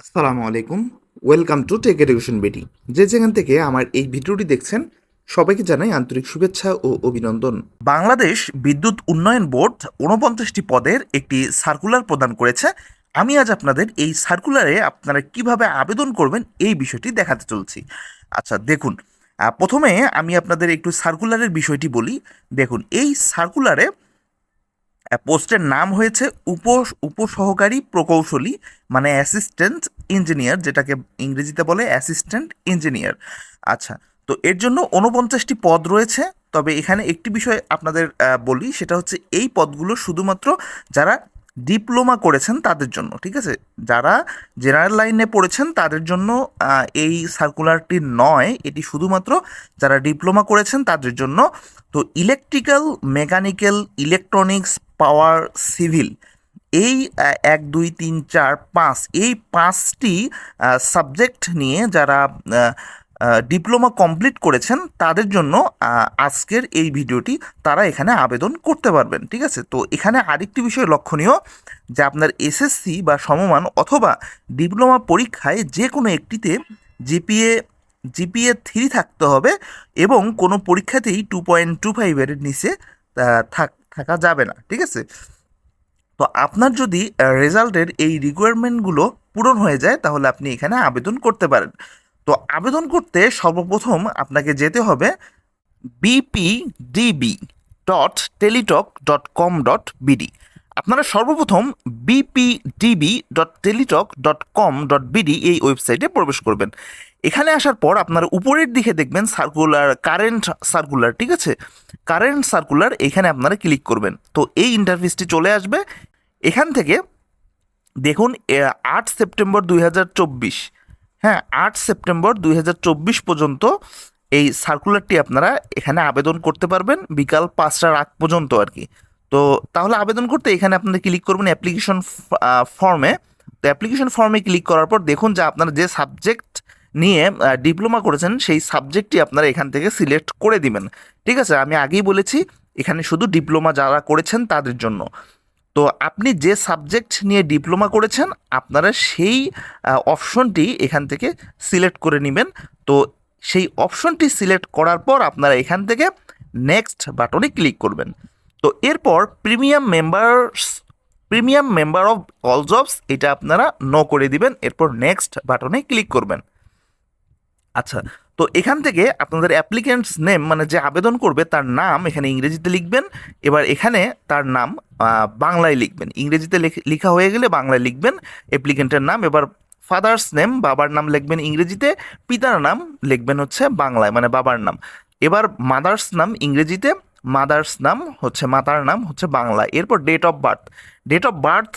আসসালামু আলাইকুম। Welcome to take education বেটি যে যেখান থেকে আমার এই ভিডিওটি দেখছেন, সবাইকে জানাই আন্তরিক শুভেচ্ছা ও অভিনন্দন। বাংলাদেশ বিদ্যুৎ উন্নয়ন বোর্ড ঊনপঞ্চাশটি পদের একটি সার্কুলার প্রদান করেছে। আমি আজ আপনাদের এই সার্কুলারে আপনারা কীভাবে আবেদন করবেন এই বিষয়টি দেখাতে চলছি। আচ্ছা দেখুন প্রথমে আমি আপনাদের একটু সার্কুলারের বিষয়টি বলি। দেখুন, এই সার্কুলারে পোস্টের নাম হয়েছে উপ, উপসহকারী প্রকৌশলী মানে অ্যাসিস্ট্যান্ট ইঞ্জিনিয়ার যেটাকে ইংরেজিতে বলে অ্যাসিস্ট্যান্ট ইঞ্জিনিয়ার আচ্ছা তো এর জন্য উনপঞ্চাশটি পদ রয়েছে, তবে এখানে একটি বিষয় আপনাদের বলি, সেটা হচ্ছে এই পদগুলো শুধুমাত্র যারা ডিপ্লোমা করেছেন তাদের জন্য, ঠিক আছে? যারা জেনারেল লাইনে পড়েছেন তাদের জন্য এই সার্কুলারটি নয়, এটি শুধুমাত্র যারা ডিপ্লোমা করেছেন তাদের জন্য। তো electrical mechanical electronics power civil এই এক, দুই, তিন, চার, পাঁচ, এই পাঁচটি সাবজেক্ট নিয়ে যারা ডিপ্লোমা কমপ্লিট করেছেন, তাদের জন্য আজকের এই ভিডিওটি তারা এখানে আবেদন করতে পারবেন, ঠিক আছে? তো এখানে আরেকটি বিষয় লক্ষণীয়, যে আপনার এসএসসি বা সমমান অথবা ডিপ্লোমা পরীক্ষায় যে কোনো একটিতে জিপিএ জিপিএ থ্রি থাকতে হবে এবং কোনো পরীক্ষাতেই টু পয়েন্ট টু ফাইভের নিচে থাকা যাবে না, ঠিক আছে? তো আপনার যদি রেজাল্টের এই রিকোয়ারমেন্টগুলো পূরণ হয়ে যায়, তাহলে আপনি এখানে আবেদন করতে পারেন। তো আবেদন করতে সর্বপ্রথম আপনাকে যেতে হবে BPDB dot Teletalk dot com dot BD আপনারা সর্বপ্রথম BPDB dot Teletalk dot com dot BD এই ওয়েবসাইটে প্রবেশ করবেন। এখানে আসার পর আপনারা উপরের দিকে দেখবেন সার্কুলার কারেন্ট সার্কুলার ঠিক আছে? কারেন্ট সার্কুলার এখানে আপনারা ক্লিক করবেন। তো এই ইন্টারফেসটি চলে আসবে। এখান থেকে দেখুন আট সেপ্টেম্বর দুই হাজার চব্বিশ। হ্যাঁ আট সেপ্টেম্বর দুই হাজার চব্বিশ পর্যন্ত এই সার্কুলারটি আপনারা এখানে আবেদন করতে পারবেন বিকাল পাঁচটার আগ পর্যন্ত আর কি। তো তাহলে আবেদন করতে এখানে আপনারা ক্লিক করবেন অ্যাপ্লিকেশন ফর্মে তো অ্যাপ্লিকেশন ফর্মে ক্লিক করার পর দেখুন যে আপনারা যে সাবজেক্ট নিয়ে ডিপ্লোমা করেছেন সেই সাবজেক্টটি আপনারা এখান থেকে সিলেক্ট করে দিবেন। ঠিক আছে, আমি আগেই বলেছি, এখানে শুধু ডিপ্লোমা যারা করেছেন তাদের জন্য। তো আপনি যে সাবজেক্ট নিয়ে ডিপ্লোমা করেছেন, আপনারা সেই অপশনটি এখান থেকে সিলেক্ট করে নেবেন। তো সেই অপশনটি সিলেক্ট করার পর আপনারা এখান থেকে নেক্সট বাটনে ক্লিক করবেন। তো এরপর premium members premium member of all jobs এটা আপনারা নো করে দিবেন। এরপর নেক্সট বাটনে ক্লিক করবেন। আচ্ছা তো এখান থেকে আপনাদের অ্যাপ্লিকেন্টস নেম মানে যে আবেদন করবে, তার নাম এখানে ইংরেজিতে লিখবেন। এবার এখানে তার নাম বাংলায় লিখবেন। ইংরেজিতে লেখা হয়ে গেলে বাংলায় লিখবেন অ্যাপ্লিকেন্টের নাম। এবার ফাদার্স নেম বাবার নাম লিখবেন ইংরেজিতে, পিতার নাম লিখবেন হচ্ছে বাংলায় মানে বাবার নাম। এবার মাদার্স নাম ইংরেজিতে মাদার্স নাম হচ্ছে, মাতার নাম হচ্ছে বাংলা। এরপর date of birth date of birth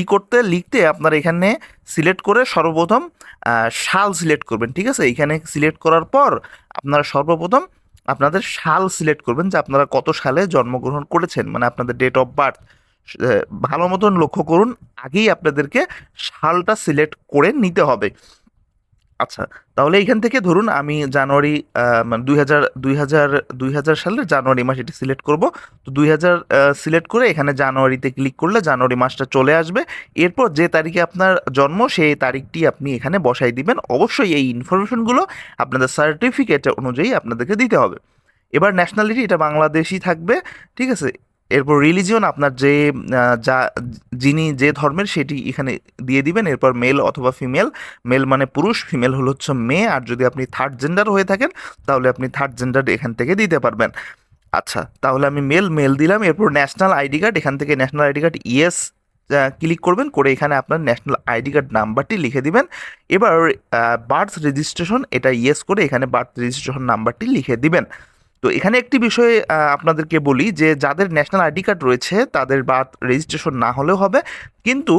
ই করতে, লিখতে আপনারা এখানে সিলেক্ট করে সর্বপ্রথম সাল সিলেক্ট করবেন, ঠিক আছে? এখানে সিলেক্ট করার পর আপনারা সর্বপ্রথম আপনাদের সাল সিলেক্ট করবেন যে আপনারা কত সালে জন্মগ্রহণ করেছেন মানে আপনাদের ডেট অফ বার্থ ভালো মতন লক্ষ্য করুন, আগেই আপনাদেরকে সালটা সিলেক্ট করে নিতে হবে। আচ্ছা তাহলে এইখান থেকে ধরুন আমি জানুয়ারি মানে দুই হাজার দুই হাজার দুই হাজার সালের জানুয়ারি মাস এটি সিলেক্ট করব। তো দুই হাজার সিলেক্ট করে এখানে জানুয়ারিতে ক্লিক করলে জানুয়ারি মাসটা চলে আসবে। এরপর যে তারিখে আপনার জন্ম, সেই তারিখটি আপনি এখানে বসাই দিবেন। অবশ্যই এই ইনফরমেশনগুলো আপনাদের সার্টিফিকেট অনুযায়ী আপনাদেরকে দিতে হবে। এবার ন্যাশনালিটি এটা বাংলাদেশি থাকবে, ঠিক আছে? এরপর রিলিজিয়ন আপনার যে যা, যিনি যে ধর্মের সেটি এখানে দিয়ে দিবেন। এরপর মেল অথবা ফিমেল মেল মানে পুরুষ ফিমেল হলো হচ্ছে মেয়ে। আর যদি আপনি থার্ড জেন্ডার হয়ে থাকেন, তাহলে আপনি থার্ড জেন্ডার এখান থেকে দিতে পারবেন। আচ্ছা তাহলে আমি মেল মেল দিলাম। এরপর ন্যাশনাল আইডি কার্ড এখান থেকে national ID card yes click করবেন। করে এখানে আপনার ন্যাশনাল আইডি কার্ড নাম্বারটি লিখে দিবেন। এবার বার্থ রেজিস্ট্রেশন এটা ইয়েস করে এখানে বার্থ রেজিস্ট্রেশন নাম্বারটি লিখে দিবেন। তো এখানে একটি বিষয়ে আপনাদেরকে বলি যে যাদের ন্যাশনাল আইডি কার্ড রয়েছে, তাদের বার্থ রেজিস্ট্রেশন না হলেও হবে। কিন্তু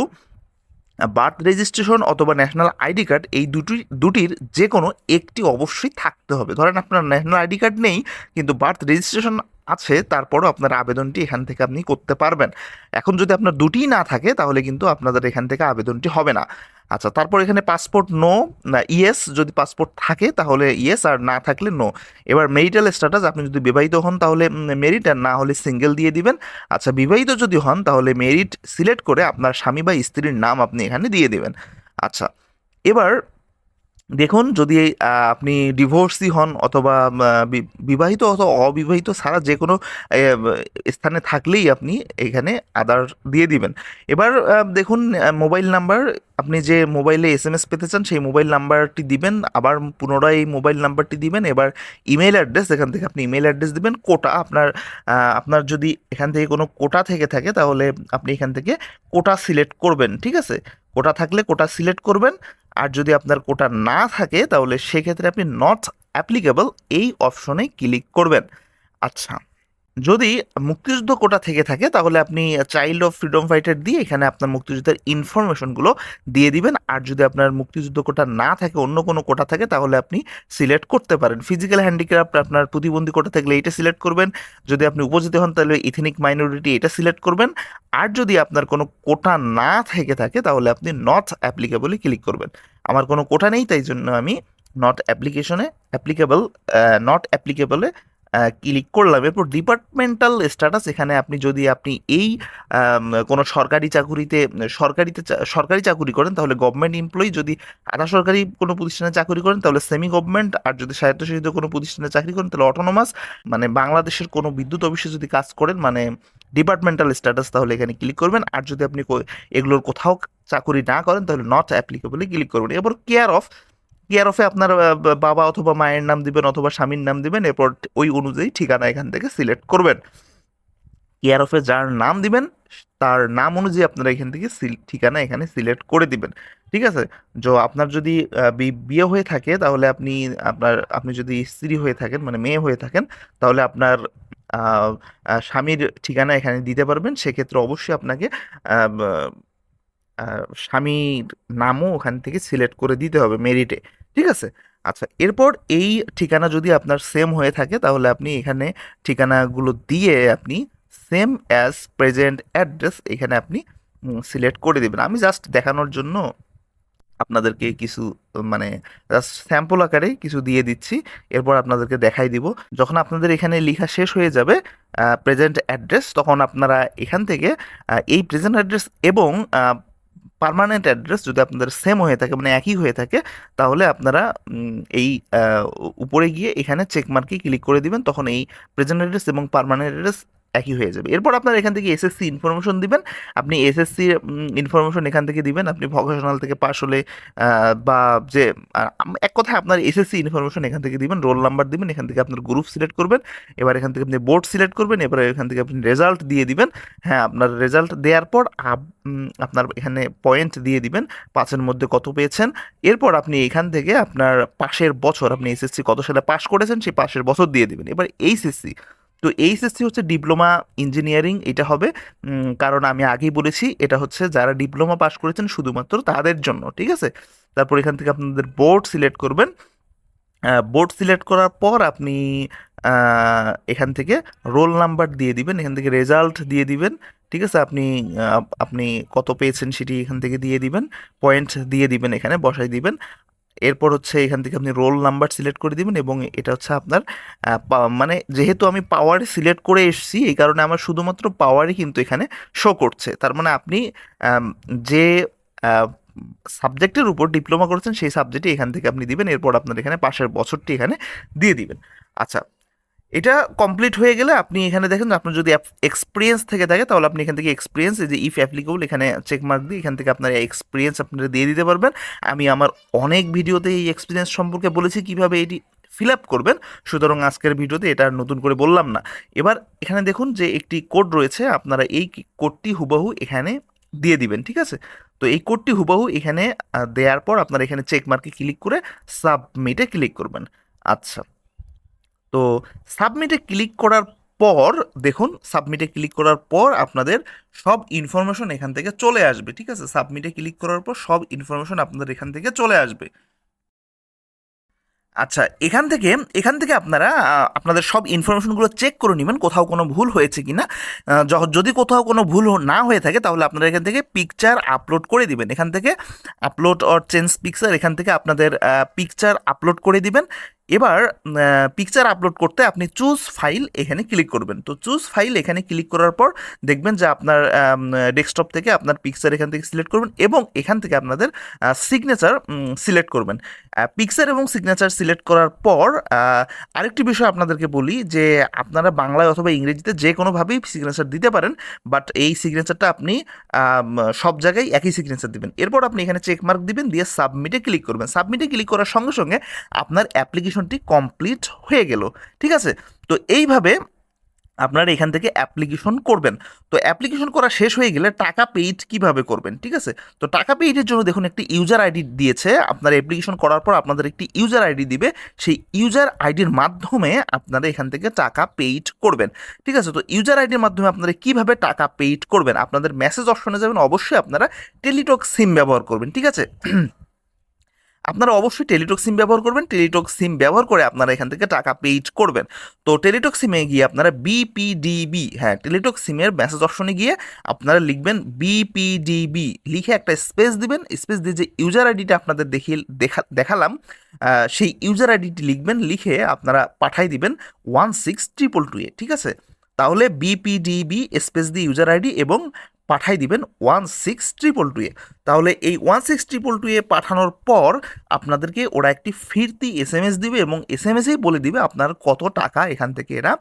বার্থ রেজিস্ট্রেশন অথবা ন্যাশনাল আইডি কার্ড এই দুটি, দুটির যে কোনো একটি অবশ্যই থাকতে হবে। ধরেন আপনার ন্যাশনাল আইডি কার্ড নেই, কিন্তু বার্থ রেজিস্ট্রেশন আছে, তারপরও আপনার আবেদনটি এখান থেকে আপনি করতে পারবেন। এখন যদি আপনার দুটিই না থাকে, তাহলে কিন্তু আপনাদের এখান থেকে আবেদনটি হবে না। আচ্ছা তারপর এখানে পাসপোর্ট নো, না, ইয়েস, যদি পাসপোর্ট থাকে, তাহলে ইয়েস, আর না থাকলে নো। এবার মেরিটাল স্ট্যাটাস, আপনি যদি বিবাহিত হন, তাহলে মেরিট, আর না হলে সিঙ্গেল দিয়ে দিবেন। আচ্ছা বিবাহিত যদি হন, তাহলে মেরিট সিলেক্ট করে আপনার স্বামী বা স্ত্রীর নাম আপনি এখানে দিয়ে দেবেন। আচ্ছা এবার দেখুন, যদি আপনি ডিভোর্সি হন অথবা বিবাহিত অথবা অবিবাহিত ছাড়া যে কোনো স্থানে থাকলেই আপনি এখানে আদার দিয়ে দিবেন। এবার দেখুন মোবাইল নাম্বার, আপনি যে মোবাইলে এস এম এস পেতে চান, সেই মোবাইল নাম্বারটি দিবেন, আবার পুনরায় মোবাইল নাম্বারটি দিবেন, এবার ইমেল অ্যাড্রেস, এখান থেকে আপনি ইমেল অ্যাড্রেস দিবেন, কোটা আপনার আপনার যদি এখান থেকে কোনো কোটা থেকে থাকে, তাহলে আপনি এখান থেকে কোটা সিলেক্ট করবেন, ঠিক আছে? কোটা থাকলে কোটা সিলেক্ট করবেন আর যদি আপনার কোটা না থাকে, তাহলে সেক্ষেত্রে আপনি নট অ্যাপ্লিকেবল এই অপশনে ক্লিক করবেন। আচ্ছা যদি মুক্তিযুদ্ধ কোটা থেকে থাকে, তাহলে আপনি চাইল্ড অফ ফ্রিডম ফাইটার দিয়ে এখানে আপনার মুক্তিযুদ্ধের ইনফরমেশনগুলো দিয়ে দিবেন। আর যদি আপনার মুক্তিযুদ্ধ কোটা না থাকে, অন্য কোনো কোটা থাকে, তাহলে আপনি সিলেক্ট করতে পারেন। ফিজিক্যাল হ্যান্ডিক্রাফট আপনার প্রতিবন্ধী কোটা থাকলে এটা সিলেক্ট করবেন। যদি আপনি উপজাতি হন, তাহলে ইথেনিক মাইনরিটি এটা সিলেক্ট করবেন। আর যদি আপনার কোনো কোটা না থেকে থাকে, তাহলে আপনি নট অ্যাপ্লিকেবলে ক্লিক করবেন। আমার কোনো কোটা নেই, তাই জন্য আমি নট অ্যাপ্লিকেশনে অ্যাপ্লিকেবল নট অ্যাপ্লিকেবলে ক্লিক করলাম? এরপর ডিপার্টমেন্টাল স্ট্যাটাস এখানে আপনি যদি আপনি এই কোনো সরকারি চাকুরিতে, সরকারিতে সরকারি চাকুরি করেন, তাহলে গভর্নমেন্ট এমপ্লয়ি যদি আধা সরকারি কোনো প্রতিষ্ঠানে চাকরি করেন, তাহলে সেমি গভর্নমেন্ট আর যদি স্বায়ত্তশাসিত কোনো প্রতিষ্ঠানে চাকরি করেন, তাহলে অটোনোমাস মানে বাংলাদেশের কোনো বিদ্যুৎ অফিসে যদি কাজ করেন মানে ডিপার্টমেন্টাল স্ট্যাটাস তাহলে এখানে ক্লিক করবেন? আর যদি আপনি এগুলোর কোথাও চাকুরি না করেন, তাহলে নট অ্যাপ্লিকেবলে ক্লিক করবেন? এরপর কেয়ার অফ কেয়ার অফে আপনার বাবা অথবা মায়ের নাম দিবেন অথবা স্বামীর নাম দিবেন, এরপর ওই অনুযায়ী ঠিকানা এখান থেকে সিলেক্ট করবেন। কেয়ার অফে যার নাম দিবেন, তার নাম অনুযায়ী আপনারা এখান থেকে ঠিকানা এখানে সিলেক্ট করে দিবেন। ঠিক আছে? যে, আপনার যদি বিয়ে হয়ে থাকে, তাহলে আপনি, আপনার, আপনি যদি স্ত্রী হয়ে থাকেন মানে মেয়ে হয়ে থাকেন, তাহলে আপনার স্বামীর ঠিকানা এখানে দিতে পারবেন। সেক্ষেত্রে অবশ্যই আপনাকে স্বামীর নামও ওখান থেকে সিলেক্ট করে দিতে হবে মেরিটে ঠিক আছে? আচ্ছা এরপর এই ঠিকানা যদি আপনার সেম হয়ে থাকে, তাহলে আপনি এখানে ঠিকানাগুলো দিয়ে আপনি সেম অ্যাজ প্রেজেন্ট অ্যাড্রেস এখানে আপনি সিলেক্ট করে দেবেন। আমি জাস্ট দেখানোর জন্য আপনাদেরকে কিছু মানে জাস্ট স্যাম্পল আকারে কিছু দিয়ে দিচ্ছি। এরপর আপনাদেরকে দেখাই দিব। যখন আপনাদের এখানে লেখা শেষ হয়ে যাবে প্রেজেন্ট অ্যাড্রেস তখন আপনারা এখান থেকে এই প্রেজেন্ট অ্যাড্রেস এবং পার্মানেন্ট অ্যাড্রেস যদি আপনাদের সেম হয়ে থাকে মানে একই হয়ে থাকে, তাহলে আপনারা এই উপরে গিয়ে এখানে চেক মার্কে ক্লিক করে দিবেন, তখন এই প্রেজেন্ট অ্যাড্রেস এবং পারমানেন্ট অ্যাড্রেস একই হয়ে যাবে। এরপর আপনার এখান থেকে এসএসসি ইনফরমেশন দিবেন। আপনি এসএসসি ইনফরমেশন এখান থেকে দিবেন। আপনি ভকেশনাল থেকে পাস হলে বা যে এক কথায় আপনার এসএসসি ইনফরমেশন এখান থেকে দিবেন রোল নাম্বার দিবেন, এখান থেকে আপনার গ্রুপ সিলেক্ট করবেন। এবার এখান থেকে আপনি বোর্ড সিলেক্ট করবেন, এবার এখান থেকে আপনি রেজাল্ট দিয়ে দিবেন। হ্যাঁ আপনার রেজাল্ট দেওয়ার পর আপনার এখানে পয়েন্ট দিয়ে দিবেন, পাঁচের মধ্যে কত পেয়েছেন। এরপর আপনি এখান থেকে আপনার পাশের বছর, আপনি এসএসসি কত সালে পাশ করেছেন, সেই পাশের বছর দিয়ে দিবেন। এবার এইচএসসি তো এইচএসসি হচ্ছে ডিপ্লোমা ইঞ্জিনিয়ারিং, এটা হবে। কারণ আমি আগেই বলেছি, এটা হচ্ছে যারা ডিপ্লোমা পাস করেছেন শুধুমাত্র তাদের জন্য, ঠিক আছে? তারপর এখান থেকে আপনাদের বোর্ড সিলেক্ট করবেন। বোর্ড সিলেক্ট করার পর আপনি এখান থেকে রোল নাম্বার দিয়ে দিবেন, এখান থেকে রেজাল্ট দিয়ে দিবেন, ঠিক আছে? আপনি আপনি কত পেয়েছেন সেটি এখান থেকে দিয়ে দিবেন, পয়েন্ট দিয়ে দিবেন এখানে, বসাই দিবেন। এরপর হচ্ছে এখান থেকে আপনি রোল নাম্বার সিলেক্ট করে দিবেন এবং এটা হচ্ছে আপনার মানে যেহেতু আমি পাওয়ার সিলেক্ট করে এসেছি, এই কারণে আমার শুধুমাত্র পাওয়ারই কিন্তু এখানে শো করছে। তার মানে আপনি যে সাবজেক্টের উপর ডিপ্লোমা করেছেন, সেই সাবজেক্টই এখান থেকে আপনি দিবেন, এরপর আপনার এখানে পাশের বছরটি এখানে দিয়ে দিবেন। আচ্ছা এটা কমপ্লিট হয়ে গেলে আপনি এখানে দেখেন, আপনার যদি এক্সপিরিয়েন্স থেকে থাকে, তাহলে আপনি এখান থেকে এক্সপিরিয়েন্স এই যে ইফ অ্যাপ্লিকেবল এখানে চেক মার্ক দিয়ে এখান থেকে আপনার এক্সপিরিয়েন্স আপনারা দিয়ে দিতে পারবেন। আমি আমার অনেক ভিডিওতে এই এক্সপিরিয়েন্স সম্পর্কে বলেছি কীভাবে এটি ফিল আপ করবেন, সুতরাং আজকের ভিডিওতে এটা নতুন করে বললাম না। এবার এখানে দেখুন যে একটি কোড রয়েছে, আপনারা এই কোডটি হুবহু এখানে দিয়ে দিবেন, ঠিক আছে? তো এই কোডটি হুবহু এখানে দেওয়ার পর আপনারা এখানে চেক মার্কে ক্লিক করে সাবমিটে ক্লিক করবেন। আচ্ছা। তো সাবমিটে ক্লিক করার পর, দেখুন সাবমিটে ক্লিক করার পর আপনাদের সব ইনফরমেশন এখান থেকে চলে আসবে, ঠিক আছে? সাবমিটে ক্লিক করার পর সব ইনফরমেশন আপনাদের এখান থেকে চলে আসবে। আচ্ছা এখান থেকে এখান থেকে আপনারা আপনাদের সব ইনফরমেশনগুলো চেক করে নেবেন কোথাও কোনো ভুল হয়েছে কি না যদি কোথাও কোনো ভুল না হয়ে থাকে, তাহলে আপনারা এখান থেকে পিকচার আপলোড করে দিবেন। এখান থেকে আপলোড অর চেঞ্জ পিকচার এখান থেকে আপনাদের পিকচার আপলোড করে দিবেন। এবার পিকচার আপলোড করতে আপনি চুজ ফাইল এখানে ক্লিক করবেন। তো চুজ ফাইল এখানে ক্লিক করার পর দেখবেন যে আপনার ডেস্কটপ থেকে আপনার পিকচার এখান থেকে সিলেক্ট করবেন এবং এখান থেকে আপনাদের সিগনেচার সিলেক্ট করবেন। পিকচার এবং সিগনেচার সিলেক্ট করার পর আরেকটি বিষয় আপনাদেরকে বলি যে আপনারা বাংলায় অথবা ইংরেজিতে যে কোনোভাবেই সিগনেচার দিতে পারেন বাট এই সিগনেচারটা আপনি সব জায়গায় একই সিগনেচার দিবেন। এরপর আপনি এখানে চেকমার্ক দিবেন, দিয়ে সাবমিটে ক্লিক করবেন। সাবমিটে ক্লিক করার সঙ্গে সঙ্গে আপনার অ্যাপ্লিকেশনটি কমপ্লিট হয়ে গেল, ঠিক আছে? তো এইভাবে আপনারা এখান থেকে অ্যাপ্লিকেশন করবেন। তো অ্যাপ্লিকেশন করা শেষ হয়ে গেলে টাকা পেইড কীভাবে করবেন, ঠিক আছে? তো টাকা পেইডের জন্য দেখুন, একটি ইউজার আইডি দিয়েছে। আপনার অ্যাপ্লিকেশন করার পর আপনাদের একটি ইউজার আইডি দিবে। সেই ইউজার আইডির মাধ্যমে আপনারা এখান থেকে টাকা পেইড করবেন, ঠিক আছে? তো ইউজার আইডির মাধ্যমে আপনারা কীভাবে টাকা পেইড করবেন? আপনাদের মেসেজ অপশনে যাবেন, অবশ্যই আপনারা টেলিটক সিম ব্যবহার করবেন, ঠিক আছে? আপনারা অবশ্যই টেলিটক সিম ব্যবহার করবেন। টেলিটক সিম ব্যবহার করে আপনারা এখান থেকে টাকা পেইড করবেন। তো টেলিটক সিমে গিয়ে আপনারা বিপিডিবি হ্যাঁ টেলিটক সিমের মেসেজ অপশনে গিয়ে আপনারা লিখবেন বিপিডিবি লিখে একটা স্পেস দিবেন। স্পেস দিয়ে যে ইউজার আইডিটা আপনাদের দেখিয়ে দেখা, দেখালাম সেই ইউজার আইডিটি লিখবেন, লিখে আপনারা পাঠাই দিবেন one six triple two A, ঠিক আছে? তাহলে BPDB space the user ID এবং পাঠাই দিবেন one six triple two A. তাহলে এই one six triple two A পাঠানোর পর আপনাদেরকে ওরা একটি ফিরতি এস এম এস দিবে এবং এস এম এসেই বলে দিবে আপনার কত টাকা এখান থেকে এরা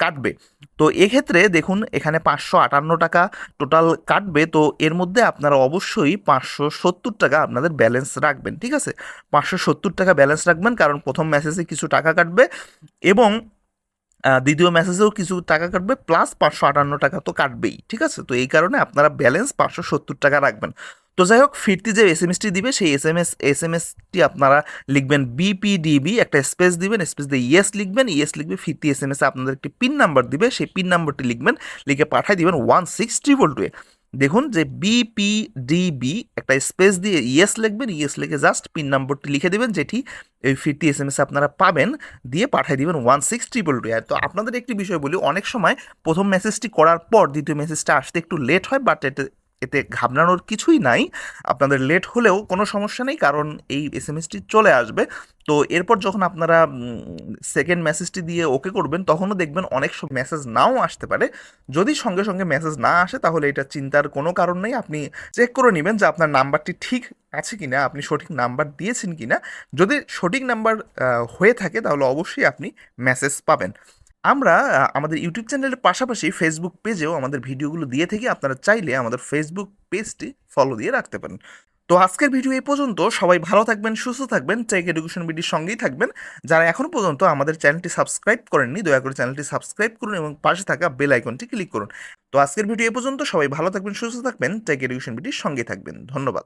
কাটবে। তো এক্ষেত্রে দেখুন এখানে পাঁচশো আটান্ন টাকা টোটাল কাটবে। তো এর মধ্যে আপনারা অবশ্যই পাঁচশো সত্তর টাকা আপনাদের ব্যালেন্স রাখবেন, ঠিক আছে? পাঁচশো সত্তর টাকা ব্যালেন্স রাখবেন, কারণ প্রথম মেসেজে কিছু টাকা কাটবে এবং দ্বিতীয় মেসেজেও কিছু টাকা কাটবে প্লাস পাঁচশো আটান্ন টাকা তো কাটবেই, ঠিক আছে? তো এই কারণে আপনারা ব্যালেন্স পাঁচশো সত্তর টাকা রাখবেন। তো যাই হোক, ফিরতি যে এস এম এসটি দিবে, সেই S M S S M ST আপনারা লিখবেন বিপিডিবি একটা স্পেস দিবেন স্পেস দিয়ে ইয়েস লিখবেন ইয়েস লিখবে, ফিরতি এস এম এসে আপনাদের একটি পিন নাম্বার দিবে, সেই পিন নাম্বারটি লিখবেন, লিখে পাঠিয়ে দিবেন ওয়ান সিক্স ট্রিপল টু দেখুন যে বিপিডিবি একটা স্পেস দিয়ে ইয়েস লিখবেন ইয়েস লিখে জাস্ট পিন নম্বরটি লিখে দেবেন, যেটি এই ফিরতি এস এম এস আপনারা পাবেন, দিয়ে পাঠিয়ে দেবেন ওয়ান সিক্স ট্রিপল টু তো আপনাদের একটি বিষয় বলি, অনেক সময় প্রথম মেসেজটি করার পর দ্বিতীয় মেসেজটা আসতে একটু লেট হয় বাট এতে ঘাবড়ানোর কিছুই নাই। আপনাদের লেট হলেও কোনো সমস্যা নেই কারণ এই এস এম এসটি চলে আসবে। তো এরপর যখন আপনারা সেকেন্ড মেসেজটি দিয়ে ওকে করবেন, তখনও দেখবেন অনেক সব মেসেজ নাও আসতে পারে। যদি সঙ্গে সঙ্গে মেসেজ না আসে, তাহলে এটা চিন্তার কোনো কারণ নেই। আপনি চেক করে নেবেন যে আপনার নাম্বারটি ঠিক আছে কিনা, আপনি সঠিক নাম্বার দিয়েছেন কিনা। যদি সঠিক নাম্বার হয়ে থাকে, তাহলে অবশ্যই আপনি মেসেজ পাবেন। আমরা আমাদের ইউটিউব চ্যানেলের পাশাপাশি ফেসবুক পেজেও আমাদের ভিডিওগুলো দিয়ে থেকে। আপনারা চাইলে আমাদের ফেসবুক পেজটি ফলো দিয়ে রাখতে পারেন। তো আজকের ভিডিও এই পর্যন্ত। সবাই ভালো থাকবেন, সুস্থ থাকবেন টেক এডুকেশন বিডির সঙ্গেই থাকবেন। যারা এখনও পর্যন্ত আমাদের চ্যানেলটি সাবস্ক্রাইব করেননি, দয়া করে চ্যানেলটি সাবস্ক্রাইব করুন এবং পাশে থাকা বেল আইকনটি ক্লিক করুন। তো আজকের ভিডিও এই পর্যন্ত। সবাই ভালো থাকবেন, সুস্থ থাকবেন টেক এডুকেশন বিডির সঙ্গে থাকবেন। ধন্যবাদ।